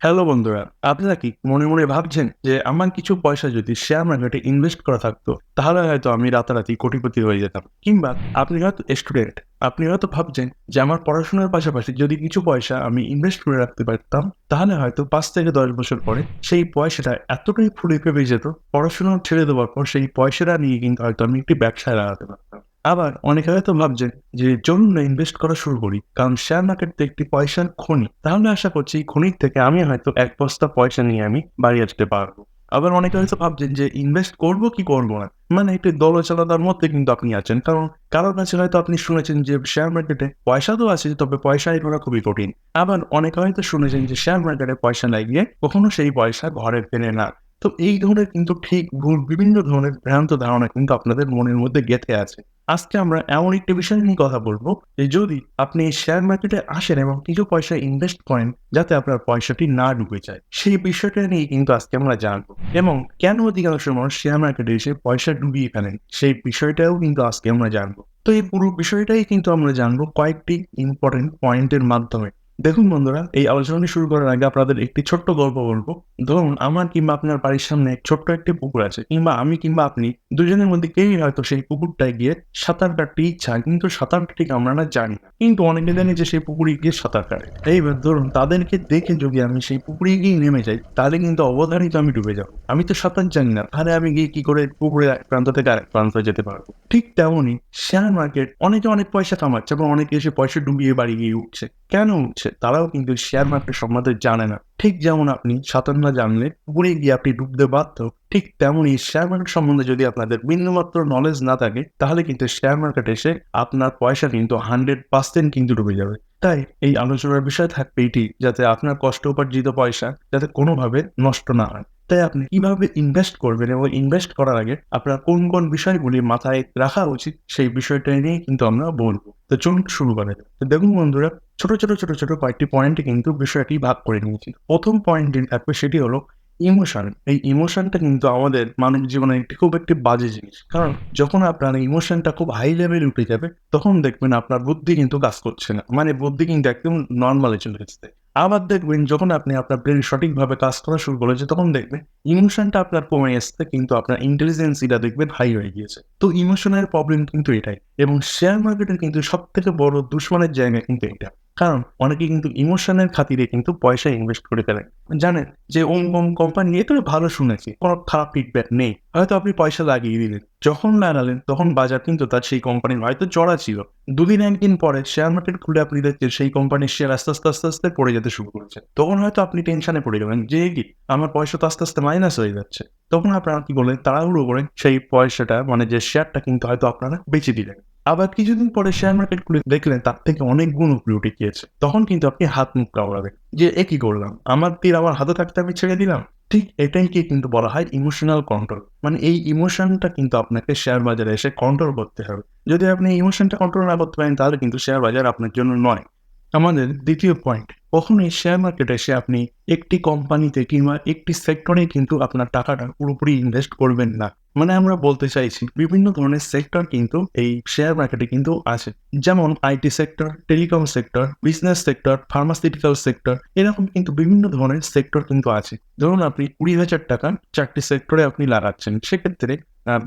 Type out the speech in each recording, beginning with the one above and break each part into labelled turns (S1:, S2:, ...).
S1: Hello বন্ধুরা আপনারা কি মনে মনে ভাবছেন যে আমার কিছু পয়সা যদি শেয়ার মার্কেটে ইনভেস্ট করা থাকতো, তাহলে হয়তো আমি রাতারাতি কোটিপতি হয়ে যেতাম। কিংবা আপনি হয়তো স্টুডেন্ট আপনি হয়তো ভাবছেন যে আমার পড়াশোনার পাশাপাশি যদি কিছু পয়সা আমি ইনভেস্ট করে রাখতে পারতাম, তাহলে হয়তো পাঁচ থেকে দশ বছর পরে সেই পয়সাটা এতটাই ফুলে ফেপে যেত, পড়াশোনা ছেড়ে দেওয়ার পর সেই পয়সাটা নিয়ে কিন্তু হয়তো আমি একটি ব্যবসায় লাগাতে পারতাম আবার অনেকে হয়তো ভাবছেন যে চলুন না ইনভেস্ট করা শুরু করি, কারণ শেয়ার মার্কেট তো একটি পয়সার খনি। তাহলে আশা করছি এই খনির থেকে আমি হয়তো এক বস্তা পয়সা নিয়ে আমি বাড়ি আসতে পারব। আবার অনেকে হয়তো ভাবছেন যে ইনভেস্ট করব কি করব না? মানে একটি দলচালতার মধ্যে কিন্তু আপনি আছেন, কারণ কারোর কাছে হয়তো আপনি শুনেছেন যে শেয়ার মার্কেটে পয়সা তো আছে, তবে পয়সা করা খুবই কঠিন। আবার অনেকে হয়তো শুনেছেন যে শেয়ার মার্কেটে পয়সা লাগিয়ে কখনো সেই পয়সা ঘরে ফেলে না। তো এই ধরনের কিন্তু ঠিক ভুল বিভিন্ন ধরনের ভ্রান্ত ধারণা কিন্তু আপনাদের মনের মধ্যে গেঁথে আছে। আজকে আমরা এমন একটি বিষয় নিয়ে কথা বলব যে যদি আপনি শেয়ার মার্কেটে আসেন এবং কিছু পয়সা ইনভেস্ট করেন, যাতে আপনার পয়সাটি না ডুবে যায়। সেই বিষয়টা নিয়ে কিন্তু আজকে আমরা জানব। এবং কেন অধিকাংশ মানুষ শেয়ার মার্কেটে এসে পয়সা ডুবিয়ে ফেলেন, সেই বিষয়টাও কিন্তু আজকে আমরা জানব। তো এই পুরো বিষয়টাই কিন্তু আমরা জানব কয়েকটি ইম্পর্টেন্ট পয়েন্টের মাধ্যমে। দেখুন বন্ধুরা, এই আলোচনাটি শুরু করার আগে আপনাদের একটি ছোট্ট গল্প বলব। ধরুন, আমার কিংবা আপনার বাড়ির সামনে ছোট্ট একটি পুকুর আছে, কিংবা আমি কিংবা আপনি দুজনের মধ্যে কেউই হয়তো সেই পুকুরটায় গিয়ে সাঁতার কাটতে ইচ্ছা, কিন্তু সাঁতার ঠিক আমরা না জানি কিন্তু অনেকে জানি যে সেই পুকুরে গিয়ে সাঁতার কাটে। এইবার ধরুন, তাদেরকে দেখে যদি আমি সেই পুকুরে গিয়ে নেমে যাই, তাহলে কিন্তু অবধারিত আমি ডুবে যাব। আমি তো সাঁতার জানি না, তাহলে আমি গিয়ে কি করে পুকুরে এক প্রান্ত থেকে আরেক প্রান্তে যেতে পারব? ঠিক তেমনই শেয়ার মার্কেট অনেকে অনেক পয়সা কামাচ্ছে এবং অনেকে এসে পয়সা ডুবিয়ে বাড়ি গিয়ে উঠছে। কেন উঠছে? তারাও কিন্তু শেয়ার মার্কেট সম্বন্ধে জানে না। ঠিক যেমন আপনি সাঁতার না জানলে পুকুরে গিয়ে আপনি ডুবতে বাধ্য, ঠিক তেমনই শেয়ার মার্কেট সম্বন্ধে যদি আপনাদের বিন্দুমাত্র নলেজ না থাকে, তাহলে কিন্তু শেয়ার মার্কেট এসে আপনার পয়সা কিন্তু হান্ড্রেড পার্সেন্ট কিন্তু ডুবে যাবে। তাই এই আলোচনার বিষয় থাকবে এটি, যাতে আপনার কষ্ট উপার্জিত পয়সা যাতে কোনোভাবে নষ্ট না হয়। তাই আপনি কীভাবে ইনভেস্ট করবেন এবং ইনভেস্ট করার আগে আপনার কোন কোন বিষয়গুলি মাথায় রাখা উচিত সেই বিষয়টা নিয়ে কিন্তু আমরা বলব। তো চলুন শুরু করা দেখুন বন্ধুরা, ছোট ছোট ছোট ছোট কয়েকটি পয়েন্টে কিন্তু বিষয়টি ভাগ করে নিয়েছি। প্রথম পয়েন্ট থাকবে সেটি হলো ইমোশন এই ইমোশনটা কিন্তু আমাদের মানব জীবনে একটি খুব একটি বাজে জিনিস। কারণ যখন আপনার ইমোশনটা খুব হাই লেভেল উঠে যাবে, তখন দেখবেন আপনার বুদ্ধি কিন্তু কাজ করছে না। মানে বুদ্ধি কিন্তু একদম নর্মালে চলে যাচ্ছে আবার দেখবেন যখন আপনি আপনার ব্রেন সঠিকভাবে কাজ করা শুরু করেছে তখন দেখবেন ইমোশনটা আপনার কমে আসছে কিন্তু আপনার ইন্টেলিজেন্সিটা দেখবেন হাই হয়ে গিয়েছে। তো ইমোশনের প্রবলেম কিন্তু এটাই। এবং শেয়ার মার্কেটের কিন্তু সব থেকে বড় দুশ্মনের জায়গা কিন্তু এটা। কারণ অনেকে কিন্তু ইমোশনের খাতিরে কিন্তু পয়সা ইনভেস্ট করে ফেলেন। জানেন যে ওম ওম কোম্পানি এটা ভালো শুনেছি, কোনো খারাপ ফিডব্যাক নেই। হয়তো আপনি পয়সা লাগিয়ে দিলেন, যখন লাগালেন, তখন বাজার কিন্তু তার সেই কোম্পানির হয়তো চড়া ছিল। দুদিন একদিন পরে শেয়ার মার্কেট খুলে আপনি দেখছেন, সেই কোম্পানির শেয়ার আস্তে আস্তে আস্তে আস্তে, পড়ে যেতে শুরু করেছে। তখন হয়তো আপনি টেনশনে পড়ে গেলেন যে কি, আমার পয়সা তো আস্তে আস্তে মাইনাস হয়ে যাচ্ছে। তখন আপনারা কি করলেন? তাড়াহুড়ো করে সেই পয়সাটা মানে যে শেয়ারটা কিন্তু হয়তো আপনারা বেঁচে দিলেন। আবার কিছুদিন পরে শেয়ার মার্কেট খুলে দেখলেন তার থেকে অনেক গুণ উপরে উঠে গিয়েছে। তখন কিন্তু আপনি হাত মুখ কামড়াবেন যে, এ কি করলাম? আমার তীর আমার হাতে থাকতে আমি ছেড়ে দিলাম? ঠিক এটাইকে কিন্তু বলা হয় ইমোশনাল কন্ট্রোল মানে এই ইমোশনটা কিন্তু আপনাকে শেয়ার বাজারে এসে কন্ট্রোল করতে হবে। যদি আপনি ইমোশনটা কন্ট্রোল না করতে পারেন, তাহলে কিন্তু শেয়ার বাজার আপনার জন্য নয়। আমাদের দ্বিতীয় পয়েন্ট কখনোই শেয়ার মার্কেটে এসে আপনি একটি কোম্পানিতে কিংবা একটি সেক্টরে কিন্তু আপনার টাকাটা পুরোপুরি ইনভেস্ট করবেন না। মানে আমরা বলতে চাইছি, বিভিন্ন ধরনের সেক্টর কিন্তু এই শেয়ার মার্কেটে কিন্তু আছে। যেমন IT sector telecom sector business sector pharmaceutical sector এরকম কিন্তু বিভিন্ন ধরনের সেক্টর কিন্তু আছে। ধরুন আপনি কুড়ি হাজার টাকা চারটি সেক্টরে আপনি লাগাচ্ছেন, সেক্ষেত্রে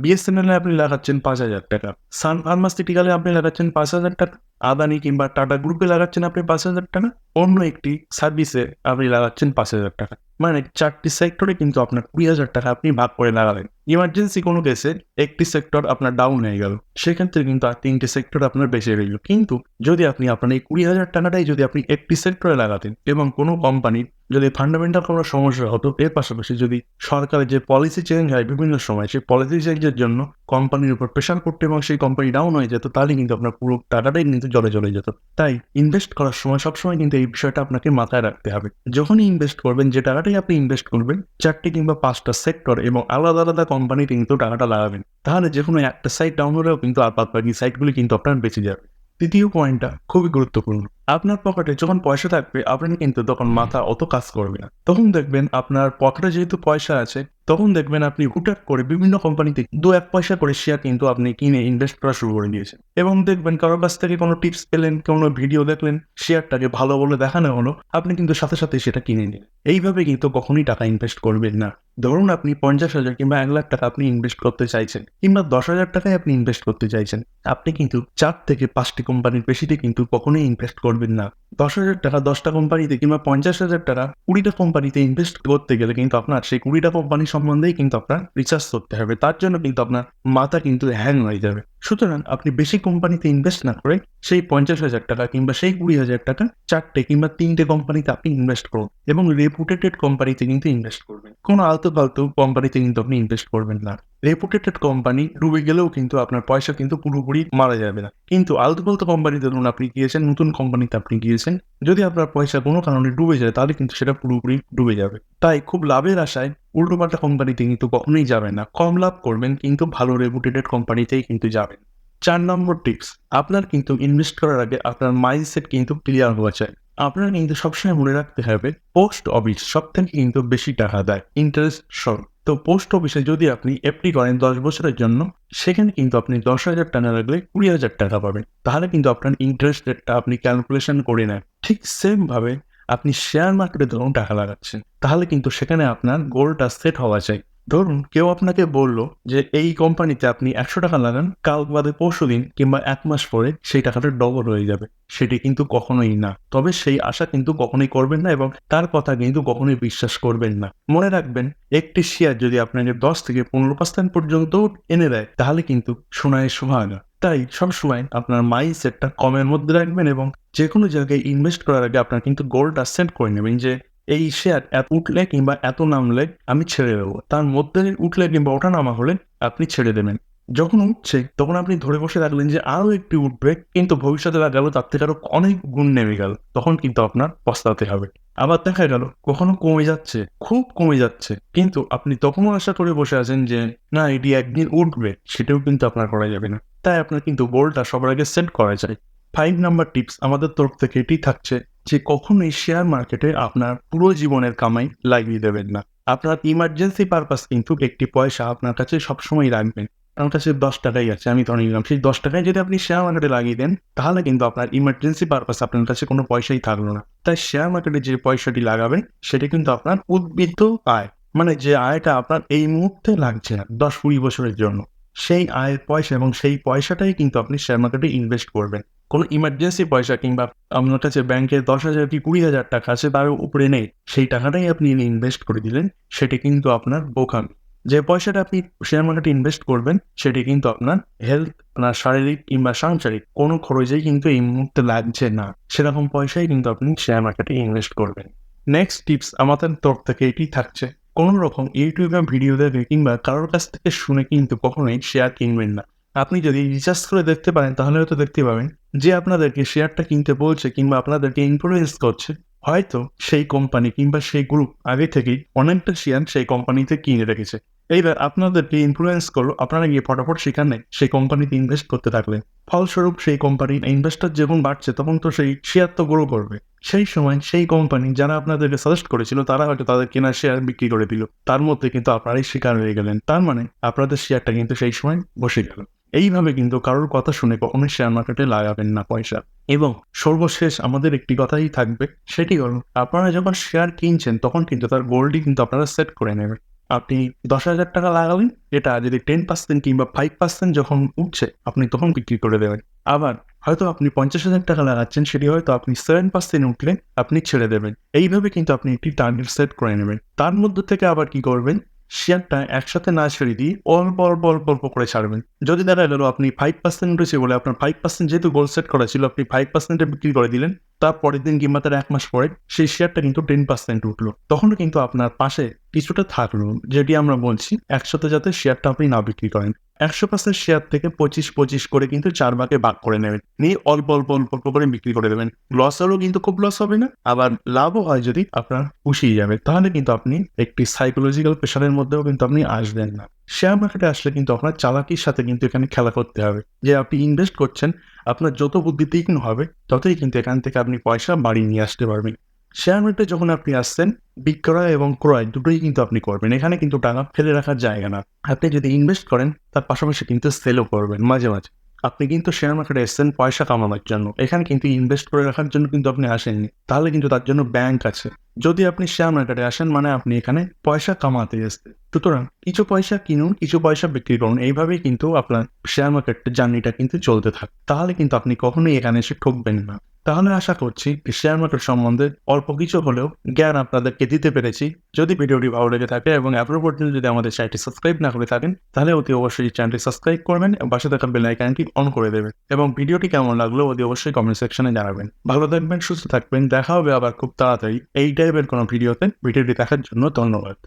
S1: বিএসএনএল এ আপনি লাগাচ্ছেন পাঁচ হাজার টাকা সান ফার্মাসিউটিক্যালে আপনি লাগাচ্ছেন পাঁচ হাজার টাকা, আদানি কিংবা টাটা গ্রুপে লাগাচ্ছেন আপনি পাঁচ হাজার টাকা, অন্য একটি সার্ভিসে আপনি লাগাচ্ছেন পাঁচ হাজার টাকা। মানে চারটি সেক্টরে কিন্তু আপনার কুড়ি হাজার টাকা আপনি ভাগ করে লাগালেন ইমার্জেন্সি কোনো কেসে একটি সেক্টর আপনার ডাউন হয়ে গেল। সেক্ষেত্রে কিন্তু আর তিনটি সেক্টর আপনার বেঁচে রইল কিন্তু যদি আপনি আপনার এই কুড়ি হাজার টাকাটাই যদি আপনি একটি সেক্টরে লাগাতেন এবং কোনো কোম্পানির যদি ফান্ডামেন্টাল কোনো সমস্যা হতো, এর পাশাপাশি যদি সরকারের যে পলিসি চেঞ্জ হয় বিভিন্ন সময়, সেই পলিসি চেঞ্জের জন্য কোম্পানির উপর প্রেশার করতে এবং সেই কোম্পানি ডাউন হয়ে যেত তাহলে কিন্তু আপনার পুরো টাকাটাই কিন্তু জলে জলে যেত। তাই ইনভেস্ট করার সময় সবসময় কিন্তু এই বিষয়টা আপনাকে মাথায় রাখতে হবে। যখনই ইনভেস্ট করবেন, যে টাকাটাই আপনি ইনভেস্ট করবেন, চারটি কিংবা পাঁচটা সেক্টর এবং আলাদা আলাদা কোম্পানিতে কিন্তু টাকাটা লাগাবেন। তাহলে যে কোনো একটা সাইট ডাউন হলেও কিন্তু আর বাদ সাইটগুলি কিন্তু আপনার বেঁচে যাবে। তৃতীয় পয়েন্টটা খুবই গুরুত্বপূর্ণ। আপনার পকেটে যখন পয়সা থাকবে আপনি কিন্তু তখন মাথা অত কাজ করবে না। তখন দেখবেন আপনার পকেটে যেহেতু পয়সা আছে তখন দেখবেন আপনি হুটাট করে বিভিন্ন কোম্পানিতে দু এক পয়সা করে শেয়ার কিন্তু আপনি কিনে ইনভেস্ট করা শুরু করে দিয়েছেন। এবং দেখবেন কারোর কাছ থেকে কোনো টিপস পেলেন, কোনো ভিডিও দেখলেন শেয়ারটাকে ভালো বলে দেখানো হলো, আপনি কিন্তু সাথে সাথে সেটা কিনে নিন এইভাবে কিন্তু কখনোই টাকা ইনভেস্ট করবেন না। ধরুন আপনি পঞ্চাশ হাজার কিংবা এক লাখ টাকা আপনি ইনভেস্ট করতে চাইছেন কিংবা দশ হাজার টাকায় আপনি ইনভেস্ট করতে চাইছেন, আপনি কিন্তু চার থেকে পাঁচটি কোম্পানির বেশিতে কিন্তু কখনোই ইনভেস্ট করবেন না। দশ হাজার টাকা দশটা কোম্পানিতে কিংবা পঞ্চাশ হাজার টাকা কুড়িটা কোম্পানিতে ইনভেস্ট করতে গেলে কিন্তু আপনার সেই কুড়িটা কোম্পানি সম্বন্ধেই কিন্তু আপনার রিসার্চ করতে হবে। তার জন্য কিন্তু আপনার মাথা কিন্তু হ্যাং হয়ে যাবে। সুতরাং আপনি বেশি কোম্পানিতে ইনভেস্ট না করে সেই পঞ্চাশ হাজার টাকা কিংবা সেই কুড়ি হাজার টাকা চারটে কিংবা তিনটে কোম্পানিতে আপনি ইনভেস্ট করুন এবং রেপুটেটেড কোম্পানিতে কিন্তু ইনভেস্ট করবেন। কোনো আলতু ফালতু কোম্পানিতে কিন্তু আপনি ইনভেস্ট করবেন না। রেপুটেটেড কোম্পানি ডুবে গেলেও কিন্তু আপনার পয়সা কিন্তু পুরোপুরি মারা যাবে না। কিন্তু আলতু কোম্পানিতে ধরুন আপনি গিয়েছেন, নতুন কোম্পানিতে আপনি গিয়েছেন, যদি আপনার পয়সা কোনো কারণে ডুবে যায়, তাহলে কিন্তু সেটা পুরোপুরি ডুবে যাবে। তাই খুব লাভের আশায় উল্টোপাল্টা কোম্পানিতে কিন্তু কখনোই যাবেন না। কম লাভ করবেন, কিন্তু ভালো রেপুটেটেড কোম্পানিতেই কিন্তু যাবেন। চার নম্বর টিপস আপনার কিন্তু ইনভেস্ট করার আগে আপনার মাইন্ডসেট কিন্তু ক্লিয়ার হওয়া চাই। আপনার কিন্তু সবসময় মনে রাখতে হবে পোস্ট অফিস সব থেকে কিন্তু বেশি টাকা দেয় ইন্টারেস্ট সহ। তো পোস্ট অফিসে যদি আপনি এফডি করেন দশ বছরের জন্য, সেখানে কিন্তু আপনি দশ হাজার টাকা রাখলে কুড়ি হাজার টাকা পাবেন। তাহলে কিন্তু আপনার ইন্টারেস্ট রেটটা আপনি ক্যালকুলেশন করে নেন। ঠিক সেমভাবে আপনি শেয়ার মার্কেটে ধরুন টাকা লাগাচ্ছেন। তাহলে কিন্তু সেখানে আপনার গোলটা সেট হওয়া চাই। ধরুন কেউ আপনাকে বলল যে এই কোম্পানিতে আপনি একশো টাকা লাগান, কাল বাদে পরশু দিন কিংবা এক মাস পরে সেই টাকাটা ডবল হয়ে যাবে। সেটি কিন্তু কখনোই না। তবে সেই আশা কিন্তু কখনোই করবেন না এবং তার কথা কিন্তু কখনোই বিশ্বাস করবেন না। মনে রাখবেন, একটি শেয়ার যদি আপনাকে দশ থেকে পনেরো পার্সেন্ট পর্যন্ত এনে দেয়, তাহলে কিন্তু সোনায় সোহাগা। তাই সবসময় আপনার মাইন্ডসেটটা কমের মধ্যে রাখবেন এবং যে কোনো জায়গায় ইনভেস্ট করার আগে আপনার কিন্তু গোলটা সেট করে নেবেন যে এই শেয়ার এত উঠলে কিংবা এত নামলে আমি ছেড়ে দেবো। তার মধ্যে উঠলে কিংবা ওঠা নামা হলে আপনি ছেড়ে দেবেন। যখন উঠছে, তখন আপনি ধরে বসে রাখলেন যে আরও একটি উঠবে, কিন্তু ভবিষ্যতে লাগালো তার থেকে আরও অনেক গুণ নেমে গেল। তখন কিন্তু আপনার পস্তাতে হবে। আবার দেখা গেল, কখনো কমে যাচ্ছে, খুব কমে যাচ্ছে। কিন্তু আপনি তখনও আশা করে বসে আছেন যে, না, এটি একদিন উঠবে, সেটাও কিন্তু আপনার করা যাবে না। তাই আপনার কিন্তু গোলটা সবার আগে সেট করা যায়। ফাইভ নাম্বার টিপস আমাদের তরফ থেকে এটি থাকছে। যে কখনোই শেয়ার মার্কেটে আপনার পুরো জীবনের কামাই লাগিয়ে দেবেন না। আপনার ইমার্জেন্সি পারপাস কিন্তু একটি পয়সা আপনার কাছে সবসময় রাখবেন। আমার কাছে দশ টাকাই আছে, আমি ধরে নিলাম। সেই দশ টাকায় যদি আপনি শেয়ার মার্কেটে লাগিয়ে দেন, তাহলে কিন্তু আপনার ইমার্জেন্সি পারপাস আপনার কাছে কোনো পয়সাই থাকল না। তাই শেয়ার মার্কেটে যে পয়সাটি লাগাবেন, সেটা কিন্তু আপনার উদ্বৃত্ত আয় মানে যে আয়টা আপনার এই মুহূর্তে লাগছে না, দশ কুড়ি বছরের জন্য। সেই আয়ের পয়সা এবং সেই পয়সাটাই কিন্তু আপনি শেয়ার মার্কেটে ইনভেস্ট করবেন। কোনো ইমার্জেন্সি পয়সা কিংবা আপনার কাছে ব্যাংকে দশ হাজার কি কুড়ি হাজার টাকা আছে তার উপরে নেই, সেই টাকাটাই আপনি ইনভেস্ট করে দিলেন, সেটি কিন্তু আপনার বোকামি। যে পয়সাটা আপনি শেয়ার মার্কেটে ইনভেস্ট করবেন, সেটি কিন্তু আপনার হেলথ আপনার শারীরিক কিংবা সাংসারিক কোনো খরচেই কিন্তু এই মুহূর্তে লাগছে না। সেরকম পয়সাই কিন্তু আপনি শেয়ার মার্কেটে ইনভেস্ট করবেন। নেক্সট টিপস আমাদের তরফ থেকে এটি থাকছে। কোনো রকম ইউটিউবে ভিডিও দেখে কিংবা কারোর কাছ থেকে শুনে কিন্তু কখনোই শেয়ার কিনবেন না। আপনি যদি রিচার্জ করে দেখতে পারেন, তাহলে হয়তো দেখতে পাবেন যে আপনাদেরকে শেয়ারটা কিনতে বলছে কিংবা আপনাদেরকে ইনফ্লুয়েন্স করছে। হয়তো সেই কোম্পানি কিংবা সেই গ্রুপ আগে থেকেই অনেকটা শেয়ার সেই কোম্পানিতে কিনে রেখেছে। এইবার আপনাদেরকে ইনফ্লুয়েন্স করল, আপনারা গিয়ে ফটাফট সেখানে সেই কোম্পানিতে ইনভেস্ট করতে থাকলেন। ফলস্বরূপ সেই কোম্পানি ইনভেস্টার যখন বাড়ছে, তখন তো সেই শেয়ার তো গ্রো করবে। সেই সময় সেই কোম্পানি যারা আপনাদেরকে সাজেস্ট করেছিল, তারা হয়তো তাদের কেনা শেয়ার বিক্রি করে দিল। তার মধ্যে কিন্তু আপনারাই শিকার হয়ে গেলেন। তার মানে আপনাদের শেয়ারটা কিন্তু সেই সময় বসে গেল। এইভাবে কিন্তু কারোর কথা শুনে কখনোই শেয়ার মার্কেটে লাগাবেন না পয়সা। এবং সর্বশেষ আমাদের একটি কথাই থাকবে, সেটি হলো, আপনারা যখন শেয়ার কিনছেন, তখন কিন্তু তার গোল্ডই কিন্তু আপনারা সেট করে নেবেন। আপনি দশ হাজার টাকা লাগালেন, এটা যদি টেন পার্সেন্ট কিংবা ফাইভ পার্সেন্ট যখন উঠছে, আপনি তখন বিক্রি করে দেবেন। আবার হয়তো আপনি পঞ্চাশ হাজার টাকা লাগাচ্ছেন, সেটি হয়তো আপনি সেভেন পার্সেন্ট উঠলে আপনি ছেড়ে দেবেন। এইভাবে কিন্তু আপনি একটি টার্গেট সেট করে নেবেন। তার মধ্যে থেকে আবার কি করবেন শেয়ারটা একসাথে না ছেড়ে দিয়ে অল্প অল্প অল্প অল্প করে ছাড়বেন। যদি দেখা গেল আপনি ফাইভ পার্সেন্ট উঠেছে বলে আপনার ফাইভ পার্সেন্ট যেহেতু গোল সেট করা ছিল, আপনি ফাইভ পার্সেন্টে বিক্রি করে দিলেন, তার পরের দিন কিংবা তার এক মাস পরে সেই শেয়ারটা কিন্তু টেন পার্সেন্ট উঠল। তখনও কিন্তু আপনার পাশে কিছুটা থাকল, যেটি আমরা বলছি একসাথে যাতে শেয়ারটা আপনি না বিক্রি করেন। একশো পার্সেন্ট শেয়ার থেকে পঁচিশ পঁচিশ করে কিন্তু চার ভাগে ভাগ করে নেবেন। নিয়ে অল্প অল্প অল্প করে বিক্রি করে দেবেন। লস হলেও কিন্তু খুব লস হবে না। আবার লাভও হয় যদি আপনার পুষিয়ে যাবে। তাহলে কিন্তু আপনি একটি সাইকোলজিক্যাল প্রেশারের মধ্যেও কিন্তু আপনি আসবেন না। শেয়ার মার্কেটে আসলে কিন্তু আপনার চালাকির সাথে কিন্তু এখানে খেলা করতে হবে। যে আপনি ইনভেস্ট করছেন, আপনার যত বুদ্ধি তীক্ষ্ণ হবে, ততই কিন্তু এখান থেকে আপনি পয়সা বাড়িয়ে নিয়ে আসতে পারবেন। শেয়ার মার্কেটে যখন আপনি আসছেন, বিক্রয় এবং ক্রয় দুটোই কিন্তু আপনি করবেন। এখানে কিন্তু টাকা ফেলে রাখার জায়গা না। আপনি যদি ইনভেস্ট করেন, তার পাশাপাশি কিন্তু সেলও করবেন মাঝে মাঝে। আপনি কিন্তু শেয়ার মার্কেটে এসেছেন পয়সা কামানোর জন্য। এখানে কিন্তু ইনভেস্ট করে রাখার জন্য কিন্তু আপনি আসেননি। তাহলে কিন্তু তার জন্য ব্যাংক আছে। যদি আপনি শেয়ার মার্কেটে আসেন মানে আপনি এখানে পয়সা কামাতে এসেছেন। সুতরাং কিছু পয়সা কিনুন, কিছু পয়সা বিক্রি করুন। এইভাবেই কিন্তু আপনার শেয়ার মার্কেট জার্নিটা কিন্তু চলতে থাকে। তাহলে কিন্তু আপনি কখনোই এখানে এসে ঠকবেন না। তাহলে আশা করছি শেয়ার মার্কেট সম্বন্ধে অল্প কিছু হলেও জ্ঞান আপনাদেরকে দিতে পেরেছি। যদি ভিডিওটি ভালো লেগে থাকে এবং এখনও পর্যন্ত যদি আমাদের চ্যানেলটি সাবস্ক্রাইব না করে থাকেন, তাহলে অতি অবশ্যই চ্যানেলটি সাবস্ক্রাইব করবেন এবং পাশে থাকা বেল আইকনটি অন করে দেবেন এবং ভিডিওটি কেমন লাগল অতি অবশ্যই কমেন্ট সেকশনে জানাবেন। ভালো থাকবেন, সুস্থ থাকবেন, দেখা হবে আবার খুব তাড়াতাড়ি এই টাইপের কোনো ভিডিওতে ভিডিওটি দেখার জন্য ধন্যবাদ।